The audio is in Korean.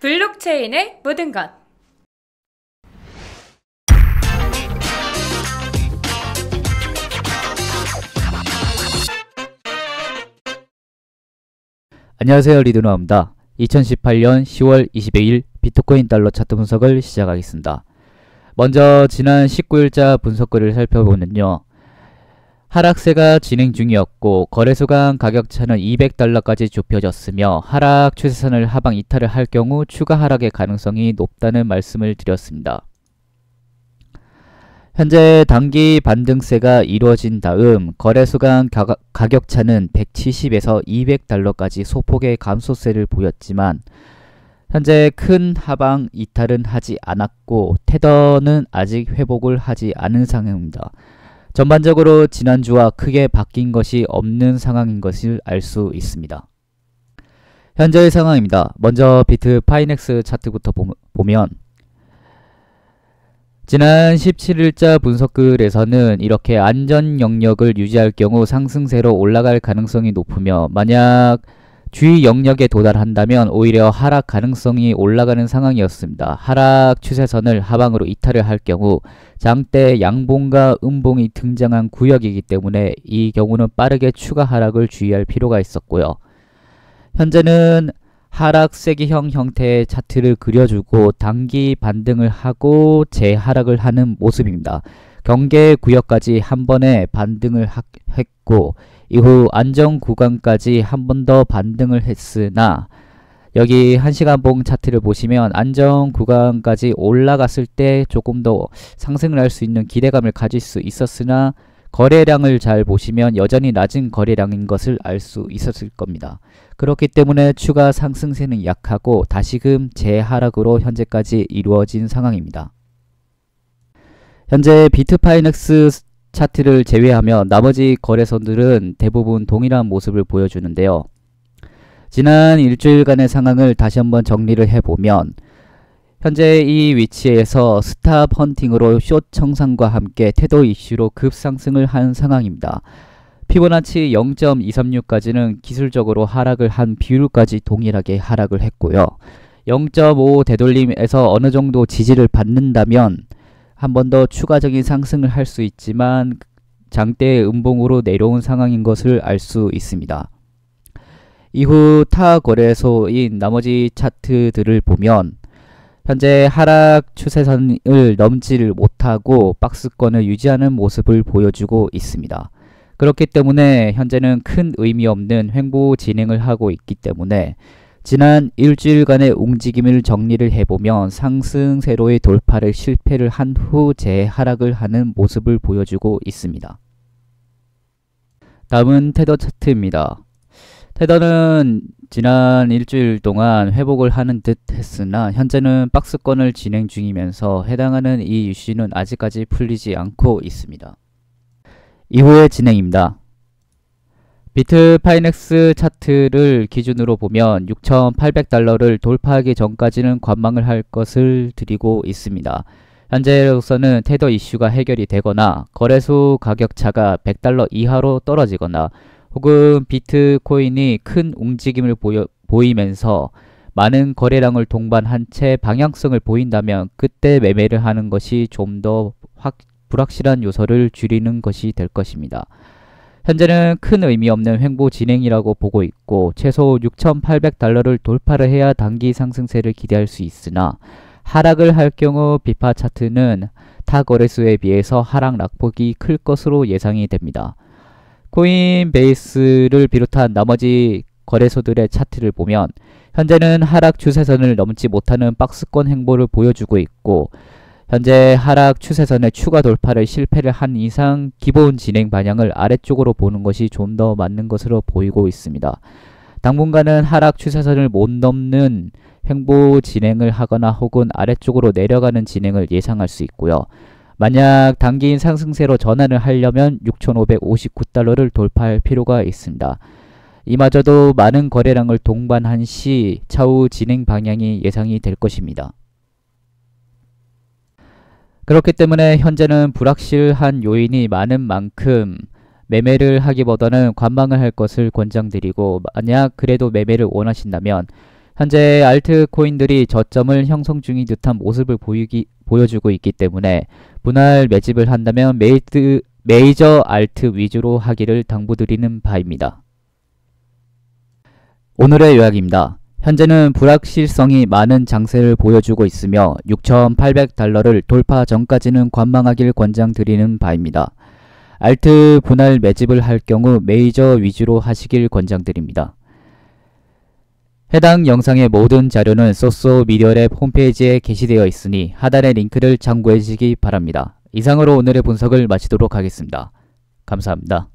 블록체인의 모든 것. 안녕하세요 리드노입니다. 2018년 10월 22일 비트코인 달러 차트 분석을 시작하겠습니다. 먼저 지난 19일자 분석글을 살펴보면요. 하락세가 진행 중이었고 거래소 간 가격차는 200달러까지 좁혀졌으며 하락 추세선을 하방 이탈을 할 경우 추가 하락의 가능성이 높다는 말씀을 드렸습니다. 현재 단기 반등세가 이루어진 다음 거래소 간 가격차는 170에서 200달러까지 소폭의 감소세를 보였지만 현재 큰 하방 이탈은 하지 않았고 테더는 아직 회복을 하지 않은 상황입니다. 전반적으로 지난주와 크게 바뀐 것이 없는 상황인 것을 알 수 있습니다. 현재의 상황입니다. 먼저 비트 파이넥스 차트부터 보면 지난 17일자 분석글에서는 이렇게 안전 영역을 유지할 경우 상승세로 올라갈 가능성이 높으며 만약 주의 영역에 도달한다면 오히려 하락 가능성이 올라가는 상황이었습니다. 하락 추세선을 하방으로 이탈을 할 경우 장대 양봉과 음봉이 등장한 구역이기 때문에 이 경우는 빠르게 추가 하락을 주의할 필요가 있었고요. 현재는 하락 세기형 형태의 차트를 그려주고 단기 반등을 하고 재하락을 하는 모습입니다. 경계 구역까지 한 번에 반등을 했고 이후 안정 구간까지 한 번 더 반등을 했으나 여기 1시간 봉 차트를 보시면 안정 구간까지 올라갔을 때 조금 더 상승을 할 수 있는 기대감을 가질 수 있었으나 거래량을 잘 보시면 여전히 낮은 거래량인 것을 알 수 있었을 겁니다. 그렇기 때문에 추가 상승세는 약하고 다시금 재하락으로 현재까지 이루어진 상황입니다. 현재 비트파이넥스 차트를 제외하며 나머지 거래선들은 대부분 동일한 모습을 보여주는데요. 지난 일주일간의 상황을 다시 한번 정리를 해보면 현재 이 위치에서 스탑 헌팅으로 숏 청산과 함께 태도 이슈로 급상승을 한 상황입니다. 피보나치 0.236까지는 기술적으로 하락을 한 비율까지 동일하게 하락을 했고요. 0.5 되돌림에서 어느 정도 지지를 받는다면 한 번 더 추가적인 상승을 할 수 있지만 장대의 음봉으로 내려온 상황인 것을 알 수 있습니다. 이후 타 거래소인 나머지 차트들을 보면 현재 하락 추세선을 넘지를 못하고 박스권을 유지하는 모습을 보여주고 있습니다. 그렇기 때문에 현재는 큰 의미 없는 횡보 진행을 하고 있기 때문에 지난 일주일간의 움직임을 정리를 해보면 상승세로의 돌파를 실패를 한 후 재하락을 하는 모습을 보여주고 있습니다. 다음은 테더 차트입니다. 테더는 지난 일주일 동안 회복을 하는 듯 했으나 현재는 박스권을 진행 중이면서 해당하는 이 이슈는 아직까지 풀리지 않고 있습니다. 이후의 진행입니다. 비트 파이넥스 차트를 기준으로 보면 6,800달러를 돌파하기 전까지는 관망을 할 것을 드리고 있습니다. 현재로서는 테더 이슈가 해결이 되거나 거래소 가격차가 100달러 이하로 떨어지거나 혹은 비트코인이 큰 움직임을 보여, 보이면서 많은 거래량을 동반한 채 방향성을 보인다면 그때 매매를 하는 것이 좀 더 불확실한 요소를 줄이는 것이 될 것입니다. 현재는 큰 의미 없는 횡보 진행이라고 보고 있고 최소 6,800달러를 돌파를 해야 단기 상승세를 기대할 수 있으나 하락을 할 경우 비파 차트는 타 거래소에 비해서 하락 낙폭이 클 것으로 예상이 됩니다. 코인베이스를 비롯한 나머지 거래소들의 차트를 보면 현재는 하락 추세선을 넘지 못하는 박스권 행보를 보여주고 있고 현재 하락 추세선의 추가 돌파를 실패를 한 이상 기본 진행 방향을 아래쪽으로 보는 것이 좀 더 맞는 것으로 보이고 있습니다. 당분간은 하락 추세선을 못 넘는 횡보 진행을 하거나 혹은 아래쪽으로 내려가는 진행을 예상할 수 있고요. 만약 단기인 상승세로 전환을 하려면 6,559달러를 돌파할 필요가 있습니다. 이마저도 많은 거래량을 동반한 시 차후 진행 방향이 예상이 될 것입니다. 그렇기 때문에 현재는 불확실한 요인이 많은 만큼 매매를 하기보다는 관망을 할 것을 권장드리고 만약 그래도 매매를 원하신다면 현재 알트코인들이 저점을 형성 중인 듯한 모습을 보이기, 보여주고 있기 때문에 분할 매집을 한다면 메이드, 메이저 알트 위주로 하기를 당부드리는 바입니다. 오늘의 요약입니다. 현재는 불확실성이 많은 장세를 보여주고 있으며 6,800달러를 돌파 전까지는 관망하길 권장드리는 바입니다. 알트 분할 매집을 할 경우 메이저 위주로 하시길 권장드립니다. 해당 영상의 모든 자료는 소소 미디어랩 홈페이지에 게시되어 있으니 하단의 링크를 참고해 주시기 바랍니다. 이상으로 오늘의 분석을 마치도록 하겠습니다. 감사합니다.